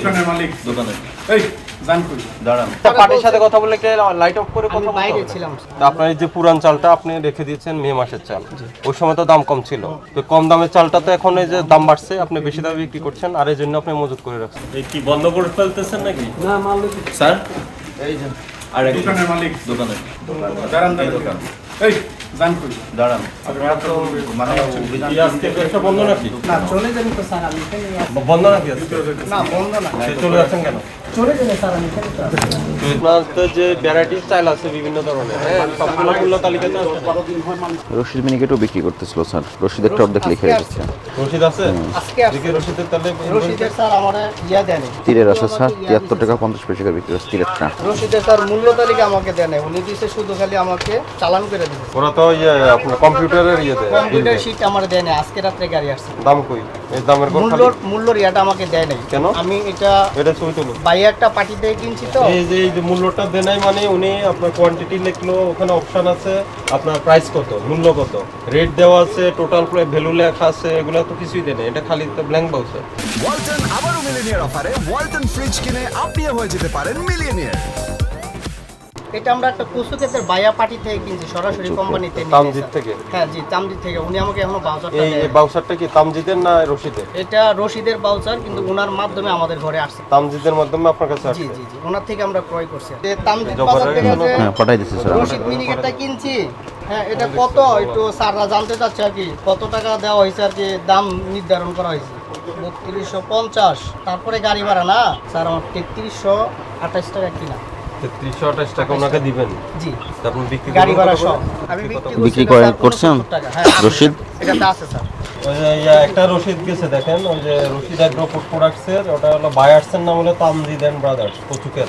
দোকানের মালিক। দোকানে এই দাঁড়ান। পার্টির সাথে কথা বলে লাইট অফ করে কথা বাইরে ছিলাম। তো আপনার এই যে পুরান চালটা আপনি রেখে দিয়েছেন মে মাসের চাল। ওই সময় তো দাম কম ছিল। তো কম দামের চালটা তো এখন এই যে দাম বাড়ছে আপনি বেশি দামে বিক্রি করছেন আর এই জন্য আপনি মজুত করে রাখছেন। এই কি বন্ধ করে ফেলতেছেন নাকি? না মাল স্যার? এই যে। আর দোকানের মালিক। দোকানে দোকান। এই জান কই দাঁড়ান। আপনারা তো মানে আজকে বন্ধ নাকি না চলে যাবেন তো স্যার আমি। বন্ধ নাকি না বন্ধ না। চলে যাচ্ছেন কেন? হ্যাঁ সবগুলো মূল্য তালিকাতে আছে। রশিদ মিনিকেটও বিক্রি করতেছিল স্যার। রশিদের অর্ধেক লিখে রেখেছে। রশিদ আছে? আজকে আসছে। এদিকে রশিদের তাহলে রশিদের স্যার আমার ইয়া তীরের আছে স্যার তিয়াত্তর টাকা পঞ্চাশ পয়সা করে বিক্রি করছে তীরেরটা। রশিদের স্যার মূল্য তালিকা আমাকে দেয় নাই। উনি দিছে শুধু খালি আমাকে চালান করে দিবে ওরা তো ইয়ে আপনার কম্পিউটারের ইয়েতে কম্পিউটার শিট আমার দেয় নাই। আজকে রাত্রে গাড়ি আসছে। দাম কই? এই দামের কোন মূল্যর ইয়াটা আমাকে দেয় নাই। কেন? আমি এটা এটা ছবি তুলুন বাইরে একটা পার্টি থেকে কিনছি তো। এই যে এই যে মূল্যটা দেনাই মানে উনি আপনার কোয়ান্টিটি লিখলো ওখানে অপশন আছে আপনার প্রাইস কত মূল্য কত? রেট দেওয়া আছে টোটাল ভ্যালু লেখা আছে এগুলো তো কিছুই দেয় না এটা খালি তো ব্ল্যাঙ্ক ওয়ালটন আবারও মিলিনিয়ার অফারে ওয়ালটন ফ্রিজ কিনে আপনিও হয়ে যেতে পারেন মিলিয়নিয়ার এটা আমরা একটা কুসুকেতের বায়া পার্টি থেকে কিনছি সরাসরি কোম্পানিতে তামজিদ থেকে? হ্যাঁ জি তামজিদ থেকে। উনি আমাকে এখনও বাউচারটা এই বাউসারটা কি তামজিদের না রশিদের? এটা রশিদের বাউচার কিন্তু ওনার মাধ্যমে আমাদের ঘরে আসছে। তামজিদের মাধ্যমে আপনার কাছে আসছে? জি জি জি ওনার থেকে আমরা ক্রয় করছি। যে তামজিদ বাজার থেকে হ্যাঁ পাঠাই দিচ্ছে স্যার। রশিদ মিনিকেটটা কিনছি হ্যাঁ এটা কত? একটু স্যাররা জানতে চাচ্ছে আর কি কত টাকা দেওয়া হয়েছে আর কি দাম নির্ধারণ করা হয়েছে। বত্রিশশো পঞ্চাশ। তারপরে গাড়ি ভাড়া না? স্যার আমার তেত্রিশশো আঠাশ টাকা কিনা। তেত্রিশশো আঠাশ টাকা ওনাকে দিবেন। জি। তা বিক্রি গাড়ি ভাড়া কত আমি বিক্রি বিক্রি করেন- করছেন? 65 টাকা। আছে। রশিদ? এটাতে আছে স্যার। ওই যে একটা রশিদ গেছে দেখেন ওই যে রশিদ অ্যাগ্রো প্রোডাক্টসের ওটা হলো বায়ার্সের নাম হলো তামজিদ এন্ড ব্রাদার্স কচুকের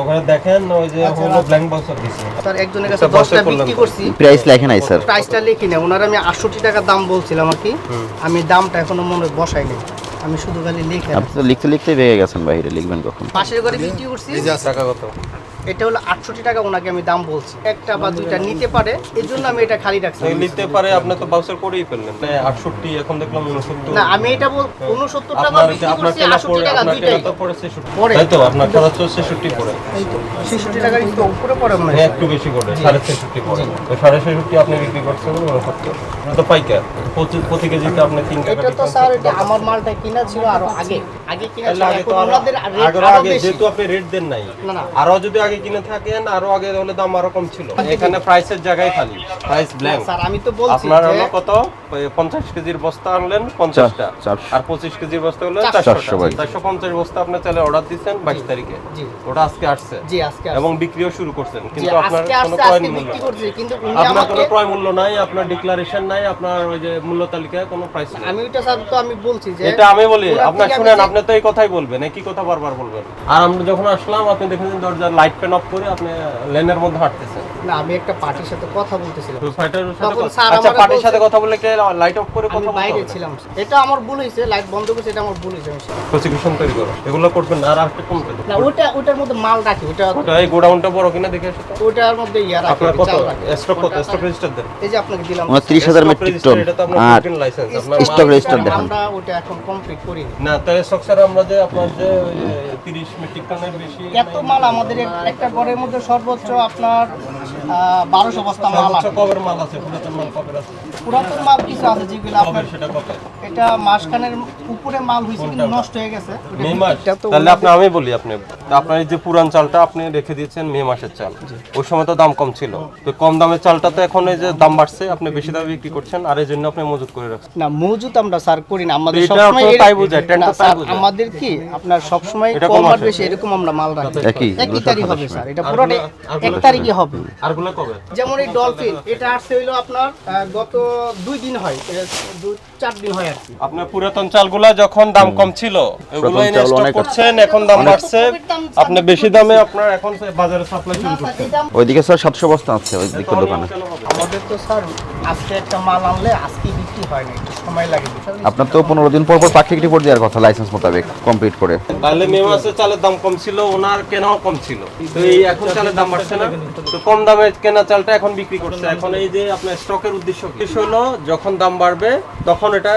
ওখানে দেখেন ওই যে আচ্ছা, হলো আচ্ছা। ব্ল্যাঙ্ক বাউসার দিছে। স্যার একজনের কাছে আচ্ছা, দশটা বসে করলেন বিক্রি করছি। প্রাইস লেখে নাই স্যার। প্রাইসটা লিখি না ওনার আমি আটষট্টি টাকা দাম বলছিলাম আর কি। আমি দামটা এখনও মনে বসাই নেই। আমি শুধু খালি লিখে আপনি তো লিখতে লিখতে ভেঙে গেছেন বাইরে লিখবেন কখন? পাশের ঘরে বিক্রি করছি। টাকা কত? এটা হলো আটষট্টি টাকা ওনাকে আমি দাম বলছি। একটা বা দুইটা নিতে পারে এই জন্য আমি এটা খালি রাখছি। নিতে পারে আপনি তো বাউসার করেই ফেললেন। আটষট্টি এখন দেখলাম উনসত্তর। না আমি এটা বল উনসত্তর টাকা আটষট্টি টাকা দুইটাই। কেনা তো পড়ে 66 পড়ে। তাই তো আপনার কেনা তো 66 পড়ে। তো ছেষট্টি টাকার একটু উপরে পড়ে মনে হ্যাঁ একটু বেশি করে সাড়ে ছেষট্টি পড়ে। ওই সাড়ে ছেষট্টি আপনি বিক্রি করছেন উনসত্তর। তো পাইকার। প্রতি প্রতি কেজিতে আপনি তিন টাকা এটা তো স্যার এটা আমার মালটা কিনা ছিল আরও আগে। আগে কিনা ছিল আগে তো এখন ওনাদের রেট আগে আরও আগে বেশি। যেহেতু আপনি রেট দেন নাই না, না। আরও যদি আগে কিনে থাকেন আরও আগে হলে দাম আরও কম ছিল। এখানে প্রাইসের জায়গায় খালি। প্রাইস ব্ল্যাঙ্ক স্যার আমি তো বলছি আপনার হলো কত? ওই পঞ্চাশ কেজির বস্তা আনলেন পঞ্চাশটা। চারশো। আর পঁচিশ কেজির বস্তা হলো চারশো। চারশো চারশো ভাই। চারশো পঞ্চাশ বস্তা আপনার চাইলে অর্ডার দিচ্ছেন বাইশ তারিখে। জি ওটা আজকে আসছে। জি আজকে আসছে। এবং বিক্রিও শুরু করছেন। কিন্তু আপনার কোনো ক্রয় মূল্য। কিন্তু আপনার কোনো ক্রয় মূল্য নাই আপনার ডিক্লারেশন নাই আপনার ওই যে মূল্য তালিকায় কোনো প্রাইস নেই। আমি ওইটা স্যার তো আমি বলছি যে এটা আমি বলি আপনার শুনেন আপনি তো এই কথাই বলবেন একই কথা বারবার বলবেন। আর আমরা যখন আসলাম আপনি দেখেন দরজার লাইট ফ্যান অফ করে আপনি লেনের মধ্যে হাঁটতেছেন। না আমি একটা পার্টির সাথে কথা বলতেছিলাম। তখন স্যার আচ্ছা পার্টির সাথে কথা বলে কে লাইট অফ করে কথা বাইরে ছিলাম এটা আমার ভুল হয়েছে লাইট বন্ধ করছে এটা আমার ভুল হয়েছে আমি প্রসিকিউশন তৈরি করো। এগুলো করবেন না আর একটা কমতে না ওটা ওটার মধ্যে মাল রাখি ওটা ওটা এই গোডাউনটা বড় কিনা দেখে আসো ওটার মধ্যে ইয়া রাখি আপনার কত? স্টক কত? স্টক রেজিস্টার দেন। এই যে আপনাকে দিলাম ওনার তিরিশ হাজার Stock মেট্রিক টন এটা তো আপনার ফুলফিল আপনার স্টক রেজিস্টার দেখান। আমরা ওটা এখন কমপ্লিট করিনি না। তাহলে স্টক স্যার আমরা যে আপনার যে 30 মেট্রিক টনের বেশি এত মাল আমাদের একটা ঘরের মধ্যে সর্বোচ্চ আপনার বারোশো বস্তা মাল আছে। কবের মাল আছে? পুরাতন মাল কবের আছে? পুরাতন মাল কিছু আছে যেগুলো আপনার সেটা কবে? এটা মাসখানের উপরে মাল হয়েছে কিন্তু নষ্ট হয়ে গেছে। তো তাহলে আপনি আমি বলি আপনি। আপনার এই যে পুরান চালটা আপনি রেখে দিয়েছেন মে মাসের চাল ওই সময় তো দাম কম ছিল। তো কম দামের চালটা তো এখন এই যে দাম বাড়ছে আপনি বেশি দামে বিক্রি করছেন আর এই জন্য আপনি মজুত করে রাখছেন। না মজুত আমরা স্যার করি না। আমাদের এটা সবসময় তাই বোঝায়, ট্রেন্ড তাই বোঝায়। আমাদের কি আপনার সবসময় কম আর বেশি এরকম আমরা মাল রাখি। একই, একই তারিখ হবে স্যার এটা পুরোটা এক তারিখই হবে। আরগুলো কবে? যেমন এই ডলফিন এটা আসছে হইল আপনার গত দুই দিন হয় দুই চার দিন হয় আর কি। আপনার পুরাতন চালগুলা যখন দাম কম ছিল ওগুলো পুরাতন এনে স্টক করছেন এখন দাম বাড়ছে। আপনি বেশি দামে আপনার এখন বাজারে সাপ্লাই শুরু করছেন। ওইদিকে স্যার সাতশো বস্তা আছে ওইদিকে দোকানে। আমাদের তো স্যার আজকে একটা মাল আনলে আজকে একটু সময় লাগে আপনার তো পনেরো দিন পর পর পাক্ষিক রিপোর্ট দেওয়ার কথা লাইসেন্স মোতাবেক কমপ্লিট করে। তাহলে মে মাসে চালের দাম কম ছিল ওনার কেনাও কম ছিল। তো এই এখন চালের দাম বাড়ছে না। তো কম দামে কেনা চালটা এখন বিক্রি করছে। এখন এই যে আপনার স্টকের উদ্দেশ্য কি? উদ্দেশ্য হলো যখন দাম বাড়বে তখন এটা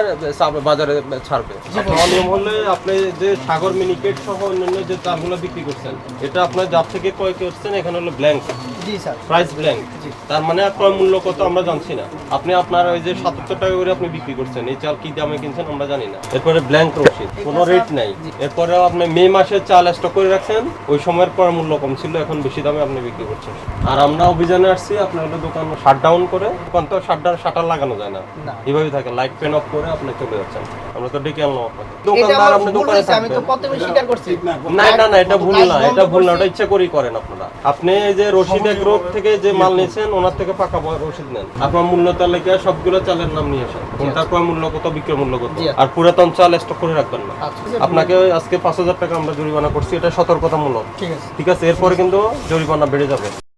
বাজারে ছাড়বে। আপনার নিয়ম হলে আপনি যে সাগর মিনিকেট সহ অন্যান্য যে চালগুলো বিক্রি করছেন এটা আপনার যার থেকে ক্রয় করছেন এখানে হলো ব্ল্যাঙ্ক জি স্যার। প্রাইস ব্ল্যাঙ্ক তার মানে আর ক্রয় মূল্য কত আমরা জানছি না। আপনি আপনার ওই যে সাতাত্তর টাকা করে আপনি বিক্রি করছেন? এই চাল কি দামে কিনছেন আমরা জানি না। এরপরে ব্ল্যাঙ্ক রসিদ কোনো রেট নাই। এরপরে আপনি মে মাসে চাল স্টক করে রাখছেন ওই সময়ের ক্রয় মূল্য কম ছিল এখন বেশি দামে আপনি বিক্রি করছেন। আর আমরা অভিযানে আসছি আপনার হলো দোকান শাট ডাউন করে দোকান তো শাট ডাউন শাটার লাগানো যায় না। এইভাবে থাকে লাইট ফ্যান অফ করে আপনি চলে যাচ্ছেন। আমরা তো ডেকে আনলাম আপনাকে। দোকানদার আপনি দোকানে আমি তো প্রথমে স্বীকার করছি। না না না এটা ভুল না এটা ভুল না ওটা করছি। ইচ্ছা করেই করেন আপনারা। আপনি এই যে রশিদ গ্রুপ থেকে যে মাল নিয়েছেন ওনার থেকে পাকা বয় রশিদ নেন। আপনার মূল্য তালিকায় সবগুলো চালের নাম নিয়ে ক্রয় মূল্য কত বিক্রয় মূল্য কত? আর পুরাতন চাল স্টক করে রাখবেন না। আচ্ছা। আপনাকে আজকে পাঁচ হাজার টাকা আমরা জরিমানা করছি এটা সতর্কতামূলক। ঠিক ঠিক আছে? এরপরে কিন্তু জরিমানা বেড়ে যাবে।